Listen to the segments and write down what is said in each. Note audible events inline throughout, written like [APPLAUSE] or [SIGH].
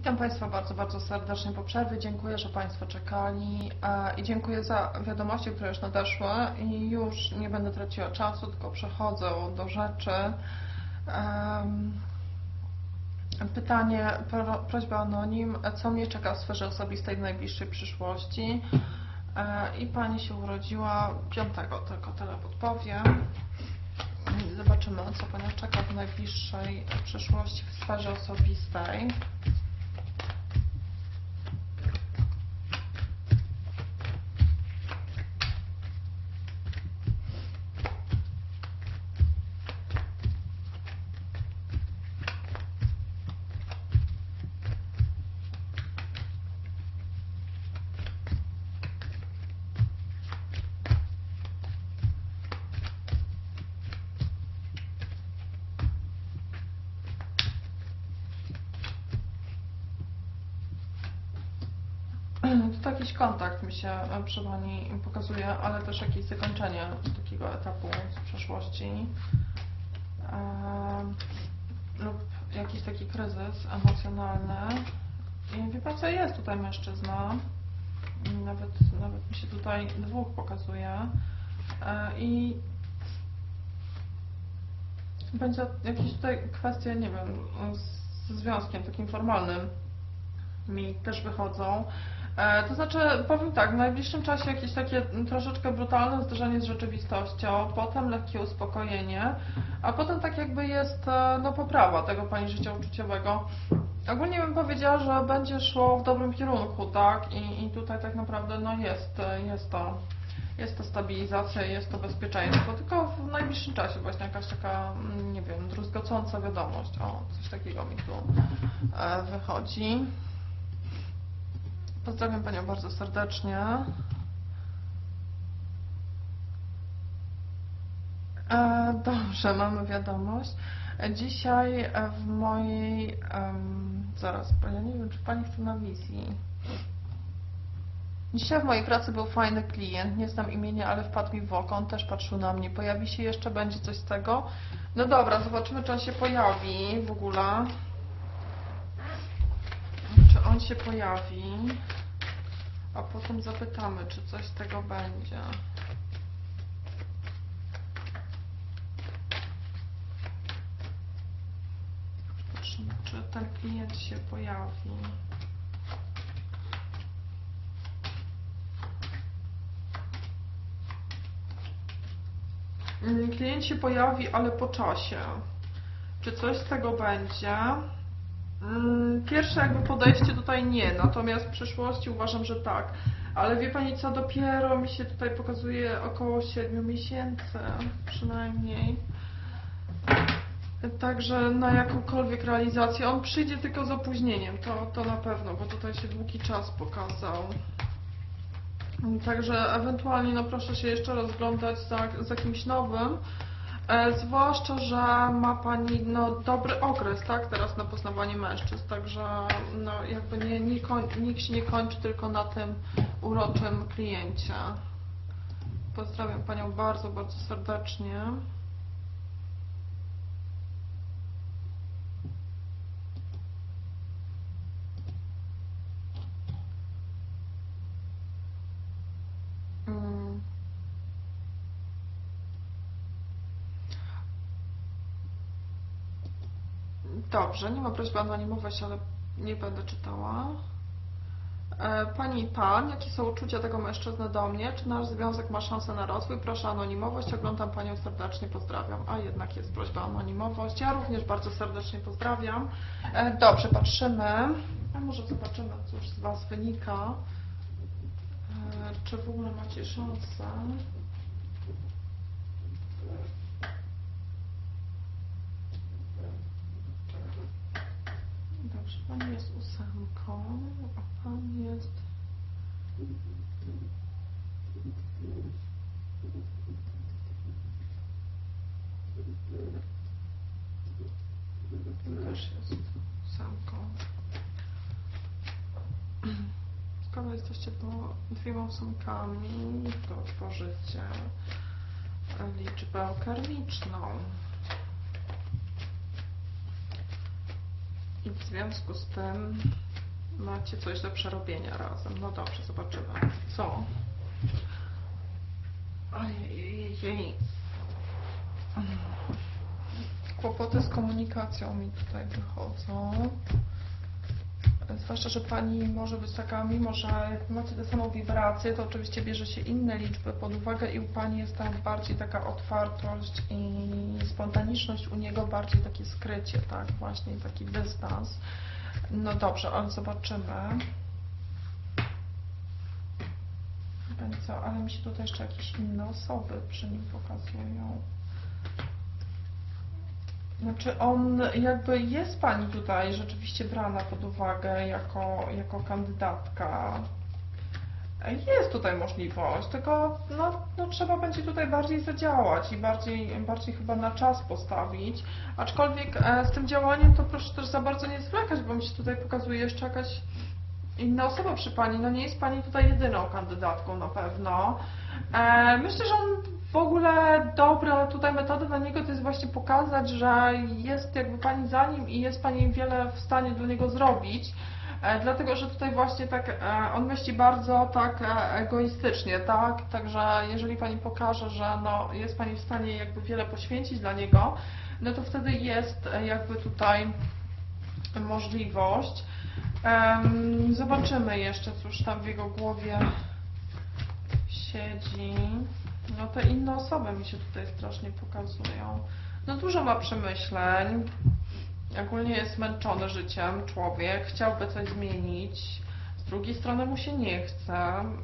Witam Państwa bardzo, bardzo serdecznie po przerwie. Dziękuję, że Państwo czekali e, i dziękuję za wiadomości, które już nadeszły i już nie będę traciła czasu, tylko przechodzę do rzeczy. Pytanie, pro, prośba anonim, co mnie czeka w sferze osobistej w najbliższej przyszłości? E, I Pani się urodziła 5, tylko tyle podpowiem. Zobaczymy, co Panią czeka w najbliższej przyszłości w sferze osobistej. To jakiś kontakt mi się e, przy Pani pokazuje, ale też jakieś zakończenie takiego etapu z przeszłości Em, lub jakiś taki kryzys emocjonalny. I wie Pan co, jest tutaj mężczyzna, nawet, nawet mi się tutaj dwóch pokazuje E, i będzie jakieś tutaj kwestie, nie wiem, z związkiem takim formalnym mi też wychodzą. E, To znaczy, powiem tak, w najbliższym czasie jakieś takie troszeczkę brutalne zderzenie z rzeczywistością, potem lekkie uspokojenie, a potem tak jakby jest e, no, poprawa tego Pani życia uczuciowego. Ogólnie bym powiedziała, że będzie szło w dobrym kierunku, tak? I, i tutaj tak naprawdę no, jest, jest to. Jest to stabilizacja, jest to bezpieczeństwo, tylko w najbliższym czasie właśnie jakaś taka, mm, nie wiem, druzgocąca wiadomość. O, coś takiego mi tu e, wychodzi. Pozdrawiam Panią bardzo serdecznie. E, Dobrze, mamy wiadomość. Dzisiaj w mojej... em, zaraz, ja nie wiem, czy Pani chce na wizji. Dzisiaj w mojej pracy był fajny klient, nie znam imienia, ale wpadł mi w oko, on też patrzył na mnie. Pojawi się jeszcze, będzie coś z tego? No dobra, zobaczymy, czy on się pojawi w ogóle. On się pojawi? A potem zapytamy, czy coś z tego będzie. Czy ten klient się pojawi. Mm, Klient się pojawi, ale po czasie. Czy coś z tego będzie? Mm, Pierwsze jakby podejście tutaj nie, natomiast w przyszłości uważam, że tak. Ale wie Pani co, dopiero mi się tutaj pokazuje około 7 miesięcy przynajmniej. Także na jakąkolwiek realizację. On przyjdzie tylko z opóźnieniem, to, to na pewno, bo tutaj się długi czas pokazał. Także ewentualnie no proszę się jeszcze rozglądać za, za kimś nowym. E, zwłaszcza, że ma Pani no, dobry okres, tak, teraz na poznawanie mężczyzn, także no, jakby nie, nie nikt się nie kończy tylko na tym uroczym kliencie. Pozdrawiam Panią bardzo, bardzo serdecznie. Dobrze, nie ma prośby anonimować, ale nie będę czytała. E, Pani i Pan, jakie są uczucia tego mężczyzny do mnie? Czy nasz związek ma szansę na rozwój? Proszę o anonimowość. Oglądam Panią serdecznie, pozdrawiam. A jednak jest prośba o anonimowość. Ja również bardzo serdecznie pozdrawiam. E, Dobrze, patrzymy. A może zobaczymy, cóż z Was wynika. E, Czy w ogóle macie szansę? Dobrze, Pan jest ósemką, a Pan jest... Też jest ósemką. Skoro jesteście dwu- dwiema ósemkami, to tworzycie liczbę karmiczną. I w związku z tym macie coś do przerobienia razem. No dobrze, zobaczymy. Co? Ojej. Kłopoty z komunikacją mi tutaj wychodzą. Zwłaszcza, że Pani może być taka, mimo że macie tę samą wibrację, to oczywiście bierze się inne liczby pod uwagę i u Pani jest tam bardziej taka otwartość i spontaniczność, u niego bardziej takie skrycie, tak, właśnie taki dystans. No dobrze, ale zobaczymy. Co, ale mi się tutaj jeszcze jakieś inne osoby przy nim pokazują. Znaczy on jakby jest Pani tutaj rzeczywiście brana pod uwagę jako, jako kandydatka. Jest tutaj możliwość, tylko no, no trzeba będzie tutaj bardziej zadziałać i bardziej, bardziej chyba na czas postawić. Aczkolwiek e, z tym działaniem to proszę też za bardzo nie zwlekać, bo mi się tutaj pokazuje jeszcze jakaś inna osoba przy Pani. No nie jest Pani tutaj jedyną kandydatką na pewno. E, myślę, że on w ogóle dobra tutaj metoda na niego to jest właśnie pokazać, że jest jakby Pani za nim i jest Pani wiele w stanie dla niego zrobić. E, dlatego, że tutaj właśnie tak e, on myśli bardzo tak e, egoistycznie, tak? Także jeżeli Pani pokaże, że no, jest Pani w stanie jakby wiele poświęcić dla niego, no to wtedy jest jakby tutaj możliwość. Zobaczymy jeszcze, cóż tam w jego głowie siedzi. No te inne osoby mi się tutaj strasznie pokazują. No dużo ma przemyśleń. Ogólnie jest zmęczony życiem człowiek, chciałby coś zmienić. Z drugiej strony mu się nie chce,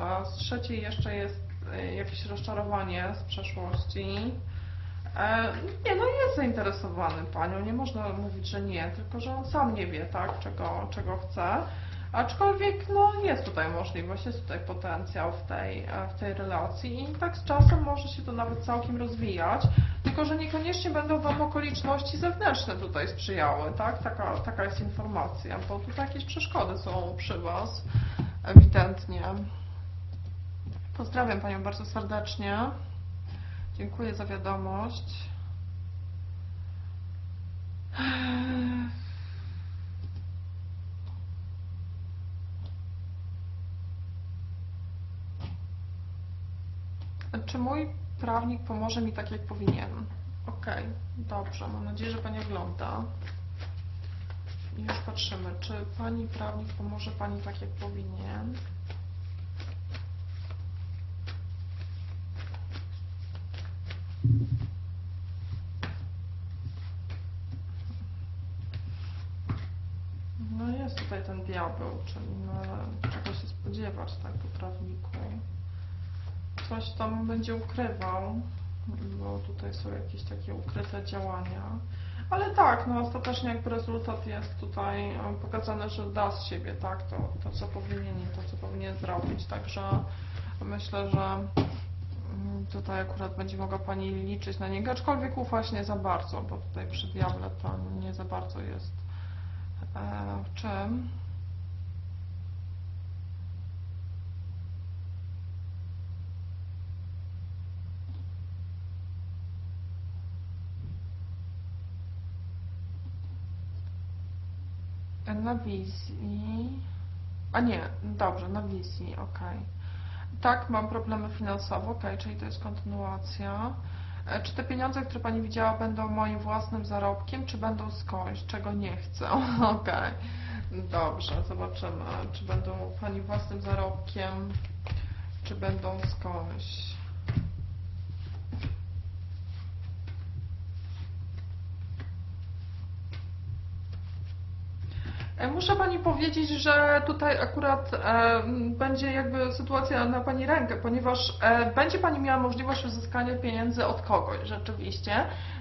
a z trzeciej jeszcze jest e, jakieś rozczarowanie z przeszłości. E, Nie, no jest zainteresowany panią, nie można mówić, że nie, tylko że on sam nie wie, tak, czego, czego chce. Aczkolwiek no, jest tutaj możliwość, jest tutaj potencjał w tej, e, w tej relacji i tak z czasem może się to nawet całkiem rozwijać, tylko że niekoniecznie będą Wam okoliczności zewnętrzne tutaj sprzyjały, tak? Taka, taka jest informacja, bo tutaj jakieś przeszkody są przy Was, ewidentnie. Pozdrawiam Panią bardzo serdecznie. Dziękuję za wiadomość. Czy mój prawnik pomoże mi tak, jak powinien? Okej, dobrze. Mam nadzieję, że Pani ogląda. I już patrzymy, czy Pani prawnik pomoże Pani tak, jak powinien. No jest tutaj ten diabeł, czyli no, czego się spodziewać, tak, po prawniku. Coś tam będzie ukrywał, bo tutaj są jakieś takie ukryte działania. Ale tak, no ostatecznie jakby rezultat jest tutaj e, pokazany, że da z siebie, tak, to, to co powinien i to co powinien zrobić, także myślę, że mm, tutaj akurat będzie mogła Pani liczyć na niego, aczkolwiek ufać nie za bardzo, bo tutaj przy diable to nie za bardzo jest e, w czym. Na wizji. A nie, dobrze, na wizji, ok. Tak, mam problemy finansowe, ok, czyli to jest kontynuacja. E, Czy te pieniądze, które Pani widziała, będą moim własnym zarobkiem, czy będą skądś, czego nie chcę? [LAUGHS] Ok, dobrze, zobaczymy, czy będą Pani własnym zarobkiem, czy będą skądś. E, Muszę Pani powiedzieć, że tutaj akurat e, będzie jakby sytuacja na Pani rękę, ponieważ e, będzie Pani miała możliwość uzyskania pieniędzy od kogoś rzeczywiście,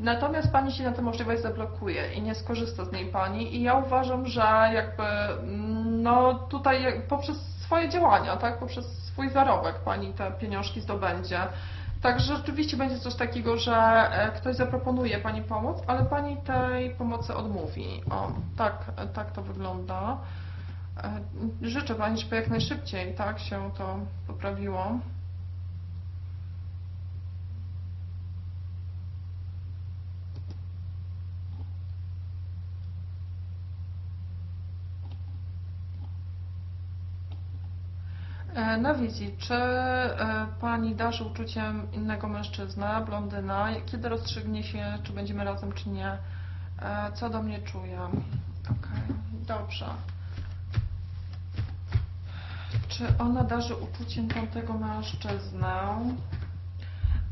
natomiast Pani się na tę możliwość zablokuje i nie skorzysta z niej Pani i ja uważam, że jakby mm, no tutaj poprzez swoje działania, tak, poprzez swój zarobek Pani te pieniążki zdobędzie. Także rzeczywiście będzie coś takiego, że e, ktoś zaproponuje Pani pomoc, ale Pani tej pomocy odmówi. O, tak, tak to wygląda. E, Życzę Pani, żeby jak najszybciej tak się to poprawiło. E, Na wizji, czy e, pani darzy uczuciem innego mężczyznę, blondyna? Kiedy rozstrzygnie się, czy będziemy razem, czy nie? E, Co do mnie czuje? Okej, dobrze. Czy ona darzy uczuciem tamtego mężczyznę?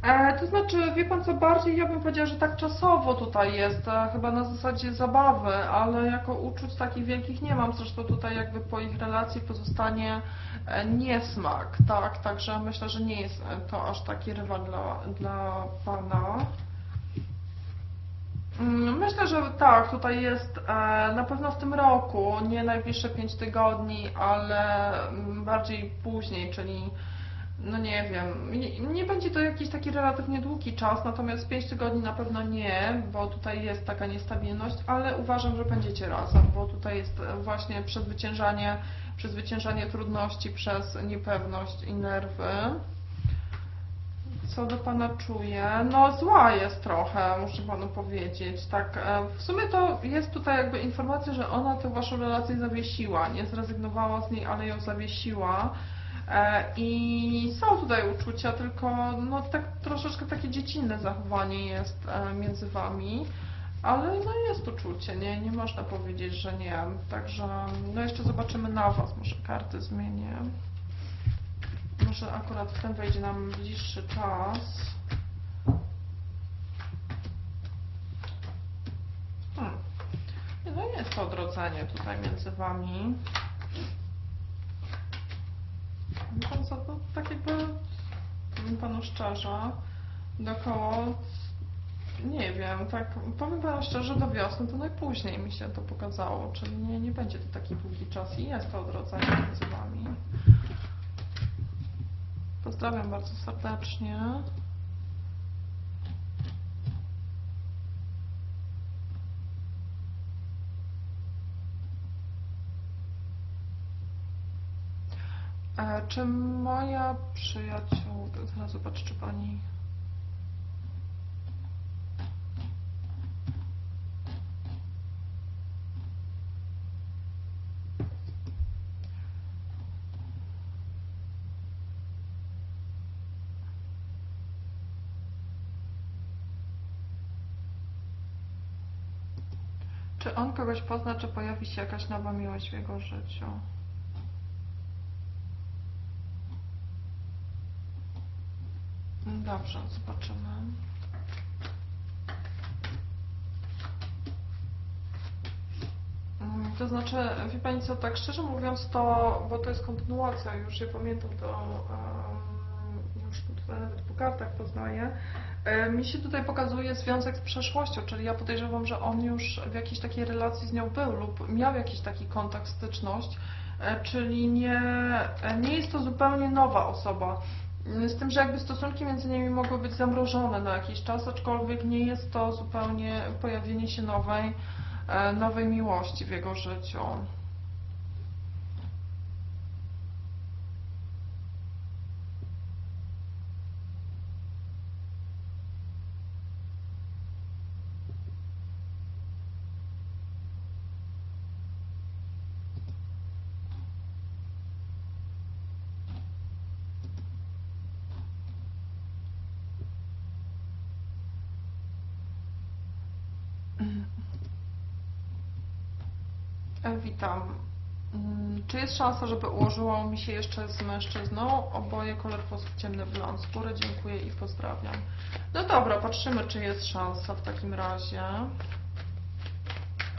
E, to znaczy, wie pan co, bardziej ja bym powiedziała, że tak czasowo tutaj jest, e, chyba na zasadzie zabawy, ale jako uczuć takich wielkich nie mam, zresztą tutaj jakby po ich relacji pozostanie e, niesmak, tak, także myślę, że nie jest to aż taki rywal dla, dla pana. Mm, Myślę, że tak, tutaj jest na pewno w tym roku, nie najbliższe 5 tygodni, ale mm, bardziej później, czyli no nie wiem, nie, nie będzie to jakiś taki relatywnie długi czas, natomiast 5 tygodni na pewno nie, bo tutaj jest taka niestabilność, ale uważam, że będziecie razem, bo tutaj jest właśnie przezwyciężanie, przezwyciężanie trudności przez niepewność i nerwy. Co do Pana czuję? No zła jest trochę, muszę Panu powiedzieć. Tak, e, w sumie to jest tutaj jakby informacja, że ona tę Waszą relację zawiesiła. Nie zrezygnowała z niej, ale ją zawiesiła. E, I są tutaj uczucia, tylko no tak troszeczkę takie dziecinne zachowanie jest e, między Wami. Ale no jest uczucie, nie, nie można powiedzieć, że nie. Także no jeszcze zobaczymy na Was, może karty zmienię. Może akurat w ten wejdzie nam bliższy czas. Hmm. No jest to odrodzenie tutaj między Wami. Pan co, no, tak jakby, powiem Panu szczerze, dookoła, nie wiem, tak, powiem Panu szczerze, do wiosny to najpóźniej mi się to pokazało, czyli nie, nie będzie to taki długi czas i jest to odrodzenie między Wami. Pozdrawiam bardzo serdecznie. E, Czy moja przyjaciół, zaraz zobacz, czy pani. Czy on kogoś pozna, czy pojawi się jakaś nowa miłość w jego życiu? Dobrze, zobaczymy. Mm, To znaczy, wie Pani co, tak szczerze mówiąc to, bo to jest kontynuacja, już ja pamiętam to, um, już tutaj nawet po kartach poznaję, mi się tutaj pokazuje związek z przeszłością, czyli ja podejrzewam, że on już w jakiejś takiej relacji z nią był lub miał jakiś taki kontakt, styczność, e, czyli nie, e, nie jest to zupełnie nowa osoba. Z tym, że jakby stosunki między nimi mogły być zamrożone na jakiś czas, aczkolwiek nie jest to zupełnie pojawienie się nowej, e, nowej miłości w jego życiu. Witam. Mm, Czy jest szansa, żeby ułożyło mi się jeszcze z mężczyzną? Oboje kolor włosów ciemny blond. Góry dziękuję i pozdrawiam. No dobra, patrzymy, czy jest szansa w takim razie.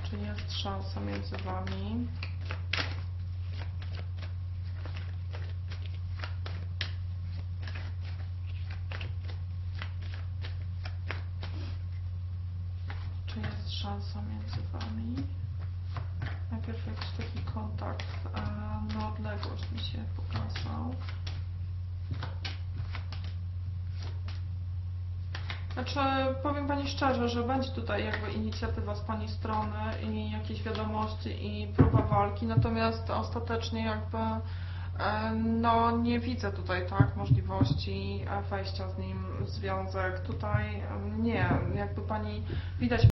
Czy jest szansa między Wami? Czy jest szansa między Wami? Najpierw jakiś taki kontakt e, na odległość mi się pokazał. Znaczy, powiem Pani szczerze, że będzie tutaj jakby inicjatywa z Pani strony i jakieś wiadomości i próba walki, natomiast ostatecznie jakby e, no nie widzę tutaj tak możliwości e, wejścia z nim w związek. Tutaj e, nie, jakby Pani widać